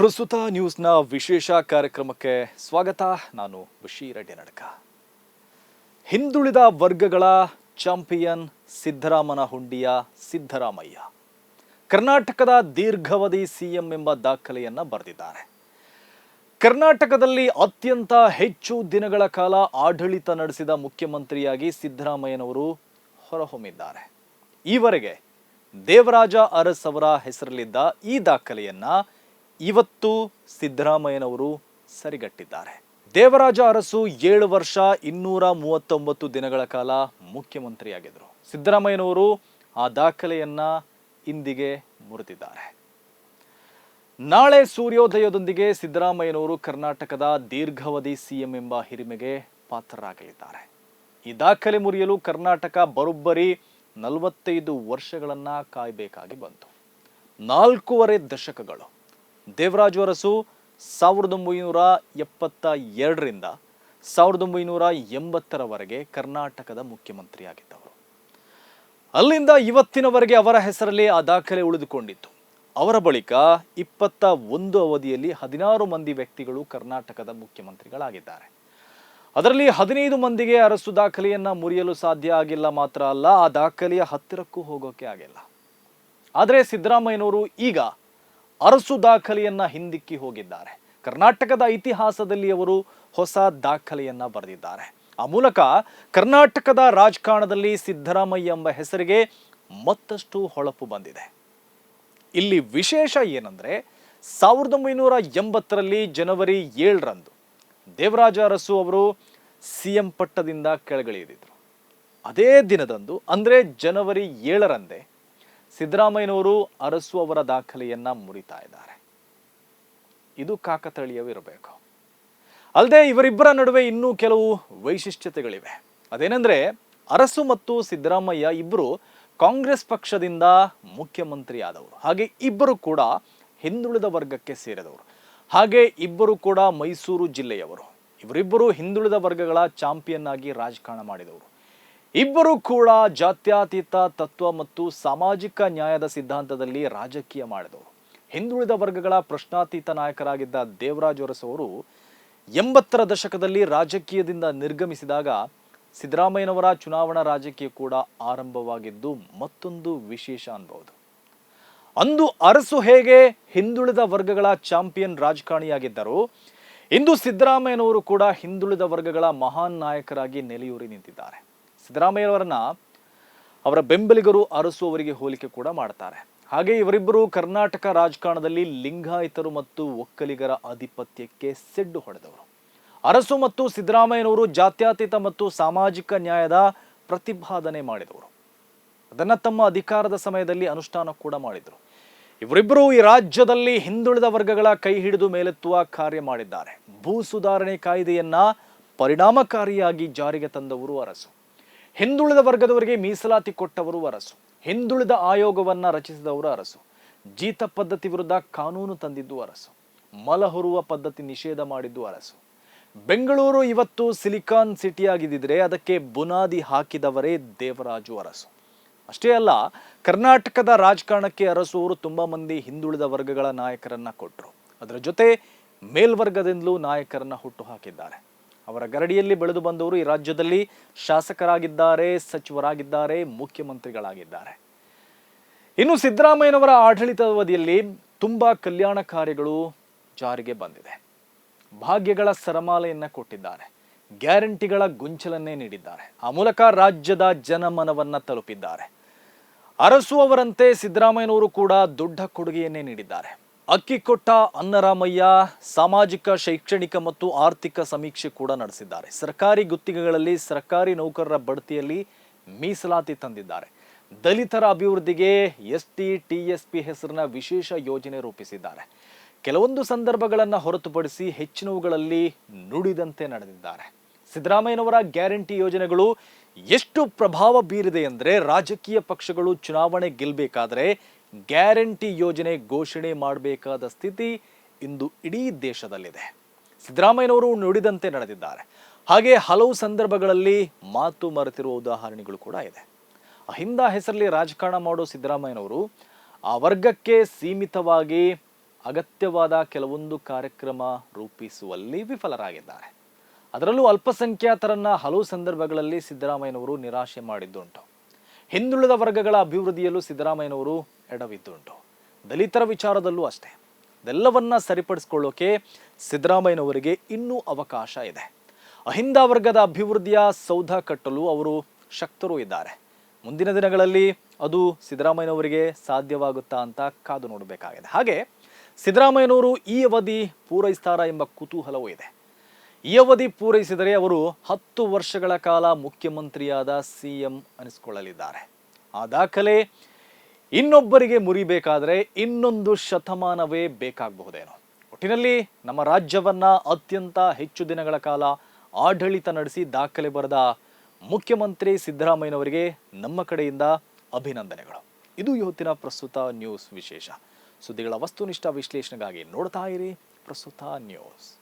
ಪ್ರಸ್ತುತ ನ್ಯೂಸ್ನ ವಿಶೇಷ ಕಾರ್ಯಕ್ರಮಕ್ಕೆ ಸ್ವಾಗತ. ನಾನು ಬಶೀರ್ ರೆಡ್ಡಿ ನಡಕ ಹಿಂದುಳಿದ ವರ್ಗಗಳ ಚಾಂಪಿಯನ್ ಸಿದ್ದರಾಮನ ಹುಂಡಿಯ ಸಿದ್ದರಾಮಯ್ಯ. ಕರ್ನಾಟಕದ ದೀರ್ಘಾವಧಿ ಸಿಎಂ ಎಂಬ ದಾಖಲೆಯನ್ನ ಬರೆದಿದ್ದಾರೆ. ಕರ್ನಾಟಕದಲ್ಲಿ ಅತ್ಯಂತ ಹೆಚ್ಚು ದಿನಗಳ ಕಾಲ ಆಡಳಿತ ನಡೆಸಿದ ಮುಖ್ಯಮಂತ್ರಿಯಾಗಿ ಸಿದ್ದರಾಮಯ್ಯನವರು ಹೊರಹೊಮ್ಮಿದ್ದಾರೆ. ಈವರೆಗೆ ದೇವರಾಜ ಅರಸ್ ಅವರ ಹೆಸರಲ್ಲಿದ್ದ ಈ ದಾಖಲೆಯನ್ನ ಇವತ್ತು ಸಿದ್ದರಾಮಯ್ಯನವರು ಸರಿಗಟ್ಟಿದ್ದಾರೆ. ದೇವರಾಜ ಅರಸು ಏಳು ವರ್ಷ ಇನ್ನೂರ ಮೂವತ್ತೊಂಬತ್ತು ದಿನಗಳ ಕಾಲ ಮುಖ್ಯಮಂತ್ರಿಯಾಗಿದ್ದರು. ಸಿದ್ದರಾಮಯ್ಯನವರು ಆ ದಾಖಲೆಯನ್ನ ಇಂದಿಗೆ ಮುರಿದಿದ್ದಾರೆ. ನಾಳೆ ಸೂರ್ಯೋದಯದೊಂದಿಗೆ ಸಿದ್ದರಾಮಯ್ಯನವರು ಕರ್ನಾಟಕದ ದೀರ್ಘಾವಧಿ ಸಿಎಂ ಎಂಬ ಹಿರಿಮೆಗೆ ಪಾತ್ರರಾಗಲಿದ್ದಾರೆ. ಈ ದಾಖಲೆ ಮುರಿಯಲು ಕರ್ನಾಟಕ ಬರೋಬ್ಬರಿ ನಲವತ್ತೈದು ವರ್ಷಗಳನ್ನ ಕಾಯಬೇಕಾಗಿ ಬಂತು. ನಾಲ್ಕೂವರೆ ದಶಕಗಳು ದೇವರಾಜು ಅರಸು ಸಾವಿರದ ಒಂಬೈನೂರ ಎಪ್ಪತ್ತ ಎರಡರಿಂದ ಸಾವಿರದ ಒಂಬೈನೂರ ಎಂಬತ್ತರವರೆಗೆ ಕರ್ನಾಟಕದ ಮುಖ್ಯಮಂತ್ರಿಯಾಗಿದ್ದವರು. ಅಲ್ಲಿಂದ ಇವತ್ತಿನವರೆಗೆ ಅವರ ಹೆಸರಲ್ಲಿ ಆ ದಾಖಲೆ ಉಳಿದುಕೊಂಡಿತ್ತು. ಅವರ ಬಳಿಕ ಇಪ್ಪತ್ತ ಒಂದು ಅವಧಿಯಲ್ಲಿ ಹದಿನಾರು ಮಂದಿ ವ್ಯಕ್ತಿಗಳು ಕರ್ನಾಟಕದ ಮುಖ್ಯಮಂತ್ರಿಗಳಾಗಿದ್ದಾರೆ. ಅದರಲ್ಲಿ ಹದಿನೈದು ಮಂದಿಗೆ ಅರಸು ದಾಖಲೆಯನ್ನ ಮುರಿಯಲು ಸಾಧ್ಯ ಆಗಿಲ್ಲ ಮಾತ್ರ ಅಲ್ಲ, ಆ ದಾಖಲೆಯ ಹತ್ತಿರಕ್ಕೂ ಹೋಗೋಕೆ ಆಗಿಲ್ಲ. ಆದರೆ ಸಿದ್ದರಾಮಯ್ಯನವರು ಈಗ ಅರಸು ದಾಖಲೆಯನ್ನ ಹಿಂದಿಕ್ಕಿ ಹೋಗಿದ್ದಾರೆ. ಕರ್ನಾಟಕದ ಇತಿಹಾಸದಲ್ಲಿ ಅವರು ಹೊಸ ದಾಖಲೆಯನ್ನ ಬರೆದಿದ್ದಾರೆ. ಆ ಮೂಲಕ ಕರ್ನಾಟಕದ ರಾಜಕಾರಣದಲ್ಲಿ ಸಿದ್ದರಾಮಯ್ಯ ಎಂಬ ಹೆಸರಿಗೆ ಮತ್ತಷ್ಟು ಹೊಳಪು ಬಂದಿದೆ. ಇಲ್ಲಿ ವಿಶೇಷ ಏನಂದ್ರೆ, ಸಾವಿರದ ಒಂಬೈನೂರ ಎಂಬತ್ತರಲ್ಲಿ ಜನವರಿ ಏಳರಂದು ದೇವರಾಜ ಅರಸು ಅವರು ಸಿ ಎಂ ಪಟ್ಟದಿಂದ ಕೆಳಗಿಳಿದಿದ್ರು. ಅದೇ ದಿನದಂದು, ಅಂದ್ರೆ ಜನವರಿ ಏಳರಂದೇ ಸಿದ್ದರಾಮಯ್ಯನವರು ಅರಸು ಅವರ ದಾಖಲೆಯನ್ನ ಮುರಿತಾ ಇದ್ದಾರೆ. ಇದು ಕಾಕತಳೀಯವಿರಬೇಕು. ಅಲ್ಲದೆ ಇವರಿಬ್ಬರ ನಡುವೆ ಇನ್ನೂ ಕೆಲವು ವೈಶಿಷ್ಟ್ಯತೆಗಳಿವೆ. ಅದೇನೆಂದ್ರೆ, ಅರಸು ಮತ್ತು ಸಿದ್ದರಾಮಯ್ಯ ಇಬ್ಬರು ಕಾಂಗ್ರೆಸ್ ಪಕ್ಷದಿಂದ ಮುಖ್ಯಮಂತ್ರಿ ಆದವರು ಹಾಗೆ ಇಬ್ಬರು ಕೂಡ ಹಿಂದುಳಿದ ವರ್ಗಕ್ಕೆ ಸೇರಿದವರು. ಹಾಗೆ ಇಬ್ಬರು ಕೂಡ ಮೈಸೂರು ಜಿಲ್ಲೆಯವರು. ಇವರಿಬ್ಬರು ಹಿಂದುಳಿದ ವರ್ಗಗಳ ಚಾಂಪಿಯನ್ ಆಗಿ ರಾಜಕಾರಣ ಮಾಡಿದವರು. ಇಬ್ಬರು ಕೂಡ ಜಾತ್ಯತೀತ ತತ್ವ ಮತ್ತು ಸಾಮಾಜಿಕ ನ್ಯಾಯದ ಸಿದ್ಧಾಂತದಲ್ಲಿ ರಾಜಕೀಯ ಮಾಡಿದವರು ಹಿಂದುಳಿದ ವರ್ಗಗಳ ಪ್ರಶ್ನಾತೀತ ನಾಯಕರಾಗಿದ್ದ ದೇವರಾಜ್ ಅರಸು ಅವರು ಎಂಬತ್ತರ ದಶಕದಲ್ಲಿ ರಾಜಕೀಯದಿಂದ ನಿರ್ಗಮಿಸಿದಾಗ ಸಿದ್ದರಾಮಯ್ಯನವರ ಚುನಾವಣಾ ರಾಜಕೀಯ ಕೂಡ ಆರಂಭವಾಗಿದ್ದು ಮತ್ತೊಂದು ವಿಶೇಷ ಅನ್ಬಹುದು ಅಂದು ಅರಸು ಹೇಗೆ ಹಿಂದುಳಿದ ವರ್ಗಗಳ ಚಾಂಪಿಯನ್ ರಾಜಕಾರಣಿಯಾಗಿದ್ದರು, ಇಂದು ಸಿದ್ದರಾಮಯ್ಯನವರು ಕೂಡ ಹಿಂದುಳಿದ ವರ್ಗಗಳ ಮಹಾನ್ ನಾಯಕರಾಗಿ ನೆಲೆಯೂರಿ ನಿಂತಿದ್ದಾರೆ. ಸಿದ್ದರಾಮಯ್ಯನವರನ್ನ ಅವರ ಬೆಂಬಲಿಗರು ಅರಸು ಅವರಿಗೆ ಹೋಲಿಕೆ ಕೂಡ ಮಾಡ್ತಾರೆ. ಹಾಗೆ ಇವರಿಬ್ಬರು ಕರ್ನಾಟಕ ರಾಜಕಾರಣದಲ್ಲಿ ಲಿಂಗಾಯತರು ಮತ್ತು ಒಕ್ಕಲಿಗರ ಆಧಿಪತ್ಯಕ್ಕೆ ಸೆಡ್ಡು ಹೊಡೆದವರು. ಅರಸು ಮತ್ತು ಸಿದ್ದರಾಮಯ್ಯನವರು ಜಾತ್ಯತೀತ ಮತ್ತು ಸಾಮಾಜಿಕ ನ್ಯಾಯದ ಪ್ರತಿಪಾದನೆ ಮಾಡಿದವರು. ಅದನ್ನ ತಮ್ಮ ಅಧಿಕಾರದ ಸಮಯದಲ್ಲಿ ಅನುಷ್ಠಾನ ಕೂಡ ಮಾಡಿದರು. ಇವರಿಬ್ಬರು ಈ ರಾಜ್ಯದಲ್ಲಿ ಹಿಂದುಳಿದ ವರ್ಗಗಳ ಕೈ ಹಿಡಿದು ಮೇಲೆತ್ತುವ ಕಾರ್ಯ ಮಾಡಿದ್ದಾರೆ. ಭೂ ಸುಧಾರಣೆ ಕಾಯ್ದೆಯನ್ನ ಪರಿಣಾಮಕಾರಿಯಾಗಿ ಜಾರಿಗೆ ತಂದವರು ಅರಸು. ಹಿಂದುಳಿದ ವರ್ಗದವರಿಗೆ ಮೀಸಲಾತಿ ಕೊಟ್ಟವರು ಅರಸು. ಹಿಂದುಳಿದ ಆಯೋಗವನ್ನ ರಚಿಸಿದವರು ಅರಸು. ಜೀತ ಪದ್ಧತಿ ವಿರುದ್ಧ ಕಾನೂನು ತಂದಿದ್ದು ಅರಸು. ಮಲ ಹೊರುವ ಪದ್ಧತಿ ನಿಷೇಧ ಮಾಡಿದ್ದು ಅರಸು. ಬೆಂಗಳೂರು ಇವತ್ತು ಸಿಲಿಕಾನ್ ಸಿಟಿಯಾಗಿದ್ದಿದ್ರೆ ಅದಕ್ಕೆ ಬುನಾದಿ ಹಾಕಿದವರೇ ದೇವರಾಜು ಅರಸು. ಅಷ್ಟೇ ಅಲ್ಲ, ಕರ್ನಾಟಕದ ರಾಜಕಾರಣಕ್ಕೆ ಅರಸು ಅವರು ತುಂಬ ಮಂದಿ ಹಿಂದುಳಿದ ವರ್ಗಗಳ ನಾಯಕರನ್ನ ಕೊಟ್ಟರು ಅದರ ಜೊತೆ ಮೇಲ್ವರ್ಗದಿಂದಲೂ ನಾಯಕರನ್ನ ಹುಟ್ಟು ಹಾಕಿದ್ದಾರೆ. ಅವರ ಗರಡಿಯಲ್ಲಿ ಬೆಳೆದು ಬಂದವರು ಈ ರಾಜ್ಯದಲ್ಲಿ ಶಾಸಕರಾಗಿದ್ದಾರೆ, ಸಚಿವರಾಗಿದ್ದಾರೆ, ಮುಖ್ಯಮಂತ್ರಿಗಳಾಗಿದ್ದಾರೆ. ಇನ್ನು ಸಿದ್ದರಾಮಯ್ಯನವರ ಆಡಳಿತಾವಧಿಯಲ್ಲಿ ತುಂಬಾ ಕಲ್ಯಾಣ ಕಾರ್ಯಗಳು ಜಾರಿಗೆ ಬಂದಿದೆ. ಭಾಗ್ಯಗಳ ಸರಮಾಲೆಯನ್ನ ಕೊಟ್ಟಿದ್ದಾರೆ. ಗ್ಯಾರಂಟಿಗಳ ಗುಂಚಲನ್ನೇ ನೀಡಿದ್ದಾರೆ. ಆ ಮೂಲಕ ರಾಜ್ಯದ ಜನಮನವನ್ನ ತಲುಪಿದ್ದಾರೆ. ಅರಸು ಅವರಂತೆ ಸಿದ್ದರಾಮಯ್ಯನವರು ಕೂಡ ದೊಡ್ಡ ಕೊಡುಗೆಯನ್ನೇ ನೀಡಿದ್ದಾರೆ. ಅಕ್ಕಿ ಕೊಟ್ಟ ಅನ್ನರಾಮಯ್ಯ ಸಾಮಾಜಿಕ, ಶೈಕ್ಷಣಿಕ ಮತ್ತು ಆರ್ಥಿಕ ಸಮೀಕ್ಷೆ ಕೂಡ ನಡೆಸಿದ್ದಾರೆ. ಸರ್ಕಾರಿ ಗುತ್ತಿಗೆಗಳಲ್ಲಿ ಸರ್ಕಾರಿ ನೌಕರರ ಬಡ್ತಿಯಲ್ಲಿ ಮೀಸಲಾತಿ ತಂದಿದ್ದಾರೆ. ದಲಿತರ ಅಭಿವೃದ್ಧಿಗೆ S T T S P ಹೆಸರಿನ ವಿಶೇಷ ಯೋಜನೆ ರೂಪಿಸಿದ್ದಾರೆ. ಕೆಲವೊಂದು ಸಂದರ್ಭಗಳನ್ನು ಹೊರತುಪಡಿಸಿ ಹೆಚ್ಚಿನವುಗಳಲ್ಲಿ ನುಡಿದಂತೆ ನಡೆದಿದ್ದಾರೆ. ಸಿದ್ದರಾಮಯ್ಯನವರ ಗ್ಯಾರಂಟಿ ಯೋಜನೆಗಳು ಎಷ್ಟು ಪ್ರಭಾವ ಬೀರಿದೆ ಅಂದರೆ ರಾಜಕೀಯ ಪಕ್ಷಗಳು ಚುನಾವಣೆ ಗೆಲ್ಲಬೇಕಾದ್ರೆ ಗ್ಯಾರಂಟಿ ಯೋಜನೆ ಘೋಷಣೆ ಮಾಡಬೇಕಾದ ಸ್ಥಿತಿ ಇಂದು ಇಡೀ ದೇಶದಲ್ಲಿದೆ. ಸಿದ್ದರಾಮಯ್ಯನವರು ನುಡಿದಂತೆ ನಡೆದಿದ್ದಾರೆ. ಹಾಗೆ ಹಲವು ಸಂದರ್ಭಗಳಲ್ಲಿ ಮಾತು ಮರೆತಿರುವ ಉದಾಹರಣೆಗಳು ಕೂಡ ಇದೆ. ಅಹಿಂದ ಹೆಸರಲ್ಲಿ ರಾಜಕಾರಣ ಮಾಡೋ ಸಿದ್ದರಾಮಯ್ಯನವರು ಆ ವರ್ಗಕ್ಕೆ ಸೀಮಿತವಾಗಿ ಅಗತ್ಯವಾದ ಕೆಲವೊಂದು ಕಾರ್ಯಕ್ರಮ ರೂಪಿಸುವಲ್ಲಿ ವಿಫಲರಾಗಿದ್ದಾರೆ. ಅದರಲ್ಲೂ ಅಲ್ಪಸಂಖ್ಯಾತರನ್ನ ಹಲವು ಸಂದರ್ಭಗಳಲ್ಲಿ ಸಿದ್ದರಾಮಯ್ಯನವರು ನಿರಾಶೆ ಮಾಡಿದ್ದುಂಟು. ಹಿಂದುಳಿದ ವರ್ಗಗಳ ಅಭಿವೃದ್ಧಿಯಲ್ಲೂ ಸಿದ್ದರಾಮಯ್ಯನವರು ಎಡವಿದ್ದುಂಟು. ದಲಿತರ ವಿಚಾರದಲ್ಲೂ ಅಷ್ಟೇ. ಇದೆಲ್ಲವನ್ನ ಸರಿಪಡಿಸ್ಕೊಳ್ಳೋಕೆ ಸಿದ್ದರಾಮಯ್ಯನವರಿಗೆ ಇನ್ನೂ ಅವಕಾಶ ಇದೆ. ಅಹಿಂದ ವರ್ಗದ ಅಭಿವೃದ್ಧಿಯ ಸೌಧ ಕಟ್ಟಲು ಅವರು ಶಕ್ತರು ಇದ್ದಾರೆ. ಮುಂದಿನ ದಿನಗಳಲ್ಲಿ ಅದು ಸಿದ್ದರಾಮಯ್ಯನವರಿಗೆ ಸಾಧ್ಯವಾಗುತ್ತಾ ಅಂತ ಕಾದು ನೋಡಬೇಕಾಗಿದೆ. ಹಾಗೆ ಸಿದ್ದರಾಮಯ್ಯನವರು ಈ ಅವಧಿ ಪೂರೈಸ್ತಾರ ಎಂಬ ಕುತೂಹಲವೂ ಇದೆ. ಈ ಅವಧಿ ಪೂರೈಸಿದರೆ ಅವರು ಹತ್ತು ವರ್ಷಗಳ ಕಾಲ ಮುಖ್ಯಮಂತ್ರಿಯಾದ ಸಿ ಎಂ ಅನಿಸ್ಕೊಳ್ಳಲಿದ್ದಾರೆ. ಆ ದಾಖಲೆ ಇನ್ನೊಬ್ಬರಿಗೆ ಮುರಿಬೇಕಾದರೆ ಇನ್ನೊಂದು ಶತಮಾನವೇ ಬೇಕಾಗಬಹುದೇನೋ. ಒಟ್ಟಿನಲ್ಲಿ ನಮ್ಮ ರಾಜ್ಯವನ್ನ ಅತ್ಯಂತ ಹೆಚ್ಚು ದಿನಗಳ ಕಾಲ ಆಡಳಿತ ನಡೆಸಿ ದಾಖಲೆ ಬರೆದ ಮುಖ್ಯಮಂತ್ರಿ ಸಿದ್ದರಾಮಯ್ಯನವರಿಗೆ ನಮ್ಮ ಕಡೆಯಿಂದ ಅಭಿನಂದನೆಗಳು. ಇದು ಇವತ್ತಿನ ಪ್ರಸ್ತುತ ನ್ಯೂಸ್ ವಿಶೇಷ. ಸುದ್ದಿಗಳ ವಸ್ತುನಿಷ್ಠ ವಿಶ್ಲೇಷಣೆಗಾಗಿ ನೋಡ್ತಾ ಇರಿ ಪ್ರಸ್ತುತ ನ್ಯೂಸ್.